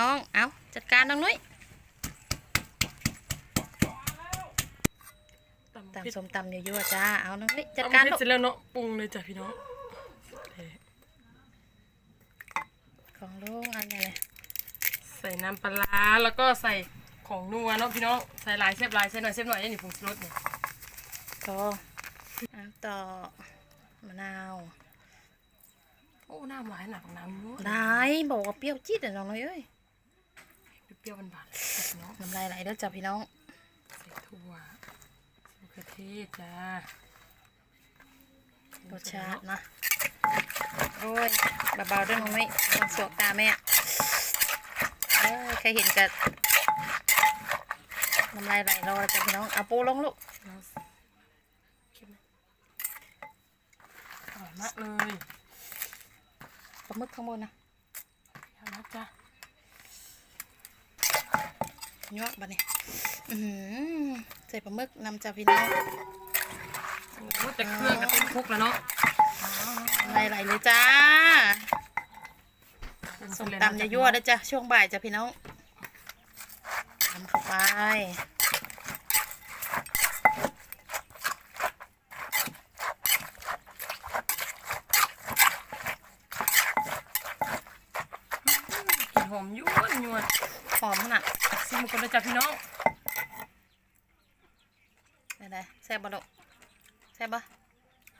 การน้องนุ้ยตำตำพริกส้มตำยั่วๆจ้า เอาน้องนุ้ยจัดตำการพริลูกกเสร็จแล้วเนาะปรุงเลยจ้ะพี่น้องเอ่อของลุงอันนี้เลยใส่น้ำปลาร้าแล้วก็ใส่ของนัวเนาะพี่น้อง ใส่หลายเซฟหลายใส่หน่อยเซฟหน่อยนี่ผงชูรสเนี่ยต่อน้ำต่อมะนาวโอ้น้ำหวานหนักน้ำนัวได้บอกว่าเปรี้ยวจี๊ดอะน้องนุ้ยเอ้ย เปรี้ยวๆหวานๆจ้ะพี่น้องน้ำลายไหลเด้อจ้ะพี่น้อง ใส่ถั่วมะเขือเทศจ้ารสชาตินะโอ้ยเบาๆด้วยน้องนุ้ยต้องสวกตาแม่เอ้ยใครเห็นกับน้ำลายไหลรอจ้ะพี่น้องเอาปูลงลูกแล้วเข้มไหมอร่อยมากเลยปลาหมึกข้างบนนะเอาละจ้ะ ยั่วบะเนี่ยอือหือใส่ปลาหมึกนำจ้ะพี่น้องโอ้แต่เครื่องก็เต็มคุกแล้วเนาะไหลไหลๆเลยจ้าส้มตำจะยั่วๆนะจ้ะช่วงบ่ายจ้ะพี่น้องทำเข้าไป กลิ่นหอมยั่วยั่ว หอมขนาด ซิมกันเลยจ้ะพี่น้องได้ได้แซ่บปะลูกแซ่บปะ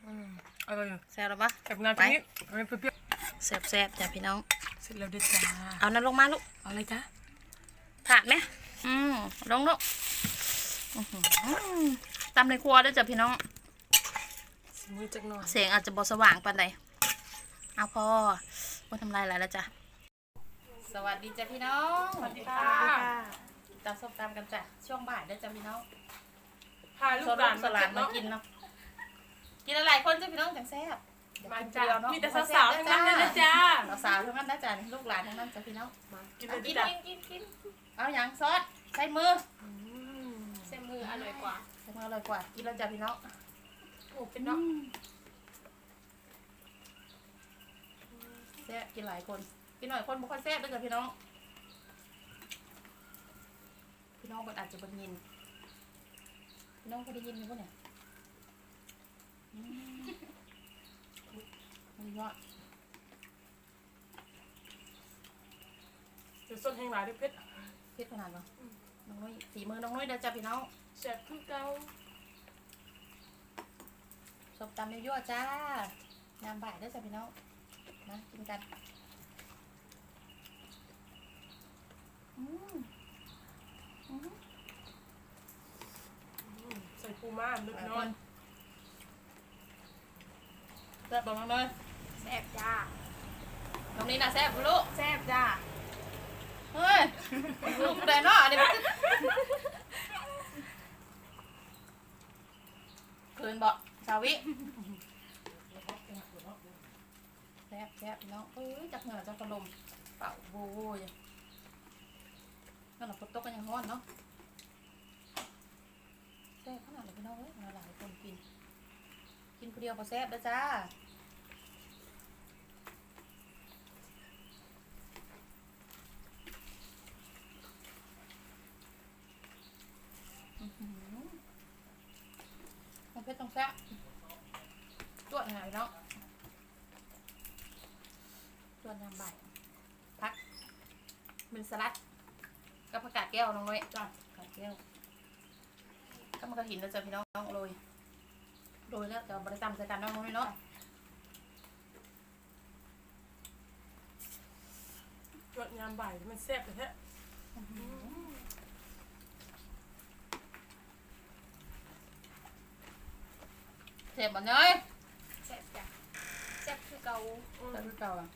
อืมอร่อยอยู่แซ่บหรือปะกับน้ำตรงนี้มันเปรี้ยวแซ่บแซ่บจ้ะพี่น้องๆเสร็จแล้วเด้วยจ้าเอานั้นลงมาลูกเอาเลยจ้ะถาดไหมอืมลงลูกอื้อหือตำในครัวด้วยจ้ะพี่น้องสิมือจักหน่อยเสียงอาจจะบอสว่างปานใดเอาพอว่าทำลายอะไรแล้วจ้ะสวัสดีจ้ะพี่น้อง สวัสดีค่ะตำส้มตำกันจ้ะช่วงบ่ายได้อจ้ะพี่น้องพาลูสกหลานสลานมาเนาะกินเนาะกินหลายๆคนจ้ะพี่น้องจังแซ่บเดี๋ยวมากินจ้าเดียวเนาะมีแต่สาวๆทั้งนั้นเลยนะจ้าสาวๆทั้งนั้นนะจ้ะลูกหลานทั้งนั้นจ้ะพี่น้องกินเอาเลยกินจ้ะกินกินกินเอาอย่างซอสใช้มืออืมเส้นมืออร่อยกว่าใช้มืออร่อยกว่ากินแล้วจ้ะพี่น้องโอ้เป็นเนาะแซ่บกินหลายคนกินหน่อยคนบ่ค่อยแซ่บด้วยจ้ะพี่น้อง พี่ น้องเพิ่นอาจจะบ่ได้ยินพี่น้องเคยได้ยินไหมพวกเนี่ยอืมมันว่าเดี๋ยวส้นแห้งหลายด้วยเพชรเผ็ดขนาดเนาะน้องน้อยสีมือน้องน้อยเด้อจ้ะพี่น้องแซ่บคือเก่าส้มตำยั่วๆจ้ายามบ่ายเด้อจ้ะพี่น้องมากินกันอืมอืมอืม ใส่ปูม้าลึกหลายน้คอยนแซ่บบอกน้องน้อยแซ่บจ้าน้องนี้น่ะแซ่บบ่ลูกแซ่บจ้าเฮ้ยลูกแต่เนาะอันนี้มันเกินบ่สาวิแซ่บแซ่บพี่น้องเอ้ยจักเหงื่อจักกระลมเป่าโว้ย นั่นแหละฝนตกกันยังร้อนเนาะแซ่บขนาดไหนพี่น้องเอ้ยหลายคนกิน กินคนเดียวพอแซ่บเด้อจ้าอื้อหือมันเพชรตรงแซ่บจวดหน่อยเนาะจวดยำใบายพักเป็นสลัด กับผักกาดแก้วน้องน้อยจ้ะผักกาดแก้วก็มันก็หินแล้วจ้ะพี่น้องน้องโรยโรยแล้วแต่บริตามใส่กันเน้องน้อยเนาะจวดยามบ่ายมันแซ่บแท้เสียบบ่เนยแซ่บจ้าแซ่บคือเก่าอืมแล้วคือเก่าอะ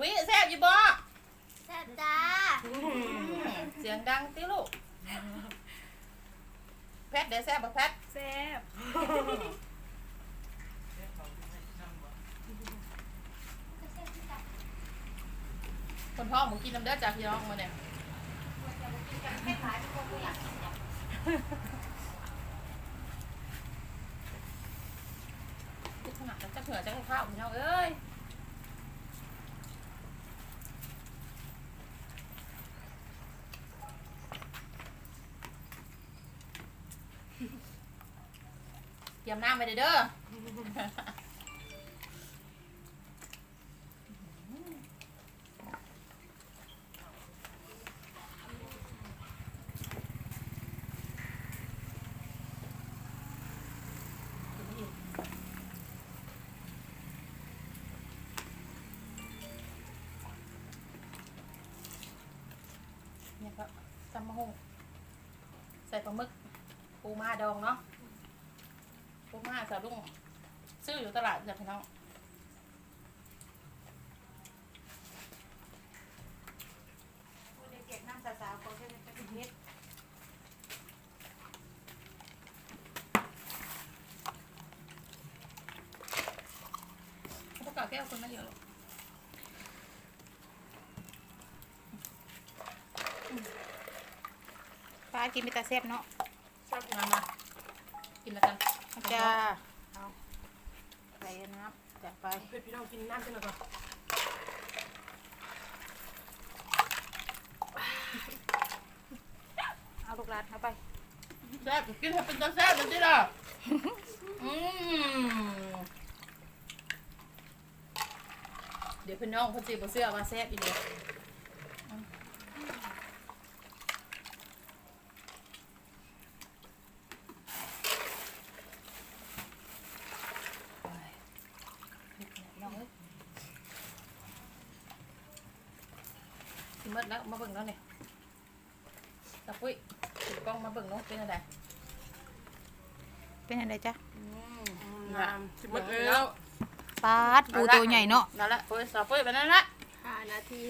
วิแซ่บอยู่บ่แซ่บจ้าอืมเสียงดังติลูก แพทเดี๋ยวแซ่บบ่แพทแซ่บคนพ่อหมูกินน้ำเด้อจากพี่น้องมาเนี่ยขนาดจะเผื่อจะให้ข้าวพี่น้องเอ้ย เตรียมน้ำไปเด้อเด้อเนี่ยก็ซัมมะฮงใส่ปลาหมึกปูมาดองเนาะ ปูม้าสาวลุงซื้ออยู่ตลาดจ้ะพี่น้องเด็กน้ำสาวๆเขาจะเป็นเฮ็ดเขาประกาศแก้วคนมาเยอะหรอกฟ้ากินไปตาแซ่บเนาะชอบมามากินแล้วกัน จ้าเอาใส่น้ำจัดไปเพื่อนพี่น้องกินน้ำกันหน่อยก่อนเอาลูกหลานเอาไปแซ่บกินให้เป็นตาแซ่บเลยสิล่ะอืมเดี๋ยวพี่น้องเขาจีบเสื้อมาแซ่บอีกเลยน้องเอ้ยสิห มดแล้วมาเบิ่งแล้วเนี่ยตะปุ้ยถือกล้องมาเบิ่งเนาะเป็นอะไรเป็นอะไรจ้ะอืมน้ำสิบหมดแล้วปาดปูตัวใหญ่เนาะนั่นแหละปุ้ยสาวปุ้ยไปนั่นละห้านาที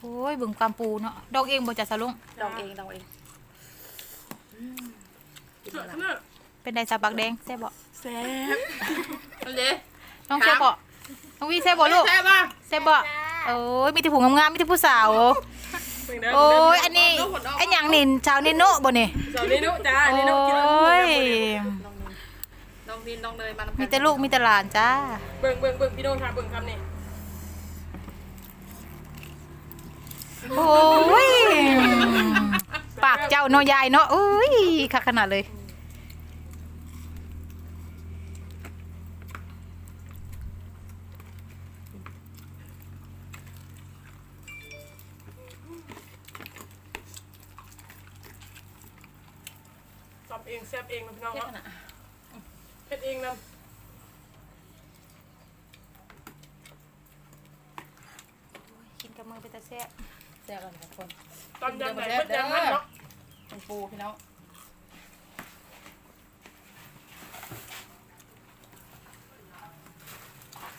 โอ้ยเบึงความปูเนาะดอกเองบ่จะสะลุงดองเองดองเองกินเสืออะไรขนาดเป็นไดสาปักแดงแซ่บบ่แซ่บเอาเลยน้องแซ่บบ่น้องวีแซ่บบ่ลูกแซ่บป่ะแซ่บบ่โอ้ยมีแต่ผู้งามๆมีแต่ผู้สาวเป็นเด้ โอ้ยอันนี้ไอ้หยังนินชาวนินโนะบ่นี่สาวนี่นุจ้าโอ้นี่นุกินแล้วยน้องนินน้องเนยมานำมีแต่ลูกมีแต่หลานจ้าเบิ่งเบิ่งเบิ่งพี่น้องทาเบิ่งคำนี่โอ้ยปากเจ้าเนาะยายเนาะอุ้ยคักขนาดเลย เองแซ่บเองนะพี่น้องเท่ขเนาะนาดเฮ็ดเองนกินกับมือเป็นตาแซ่บแซ่บกันทุกคนำตอนยำไหนเพิ่นยำมันเนาะเป็นปูพี่น้อง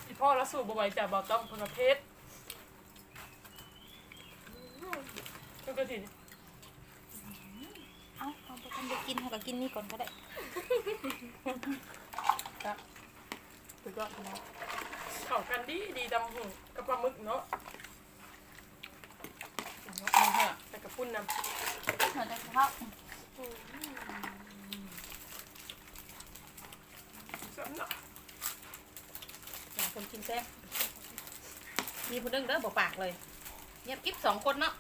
อีพ่อละสู่บ่ไหวจ้ะบ่าวต้องคนละเพศมันก็สิเอ้า เอาไปทำไปกินให้ก็กินนี่ก่อนก็ได้ครับสุดยอดพี่น้องเข้ากันดีดีดำหูกับปลาหมึกเนาะยกมือเถอะแต่กับปุ้นนำเหมือนกันครับสำเนาะอย่างคนกินแซ่บมีผู้นึงเด้อบอกปากเลยเงียบกิ๊บสองคนเนาะ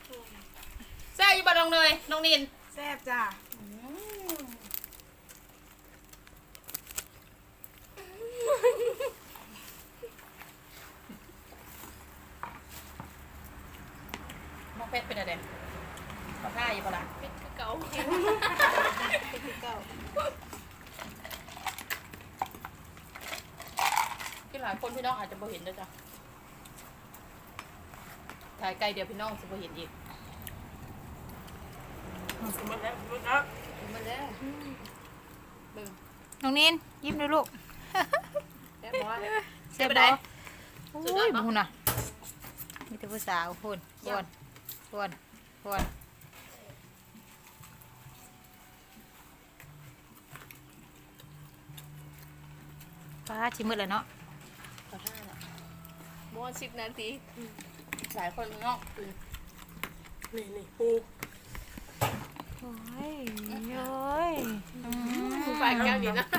แซ่บอยู่บ่น้องเนยน้องนิน แซ่บจ้า อืม น้องเพชรเป็นอะไรขอท่าอยู่ปะล่ะเป็นคือเก่าเป็นคือเก่าที่หลายคนพี่น้องอาจจะบ่เห็นด้วยจ้ะถ่ายไกลเดียวพี่น้องจะบ่เห็นอีกสมมติแล้วสมมติแล้วเห็นมาแล้วเบิ่งน้องนินยิ้มด้วยลูก แซ่บร้อยแซ่บไปไหนบ่โอ้สุดยอดยปะบุญน่ะมีแต่ผู้สาวพุ่นพวนพวนพวนป้าชิมมืดเลยเนาะขอท่าน่ะโมสิบนาทีหลายคนพี่น้องคือนี่นี่ปูโอ้ยโอ้ยปากแก้วดีนะปาก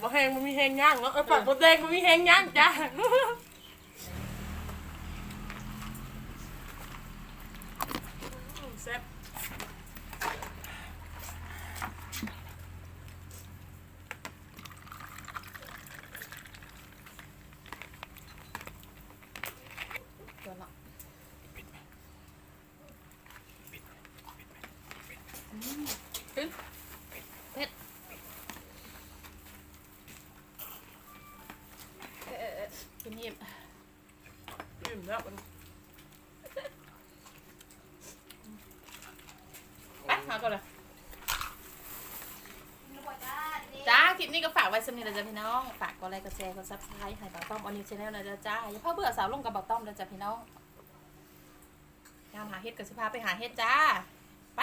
บ่แห้งมันมีแห้งย่างเนาะเออปากบ่แดงมันมีแห้งย่างจ้า นาะไปหาก่อนเลยจ้า คลิปนี้ก็ฝากไว้สำหรับนะจ๊ะพี่น้อง ฝากกดไลค์กดแชร์กดซับสไครต์ให้บ่าวต้อมออนนิวชาแนลนะจ๊ะจ้าอย่าเพิ่อเบื่อสาวลงกับบ่าวต้อมนะจ๊ะพี่น้องงานหาเฮ็ดกับสุภาไปหาเฮ็ดจ้า ไป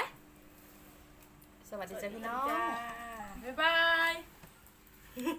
สวัสดีจ้ะพี่น้อง บ๊ายบาย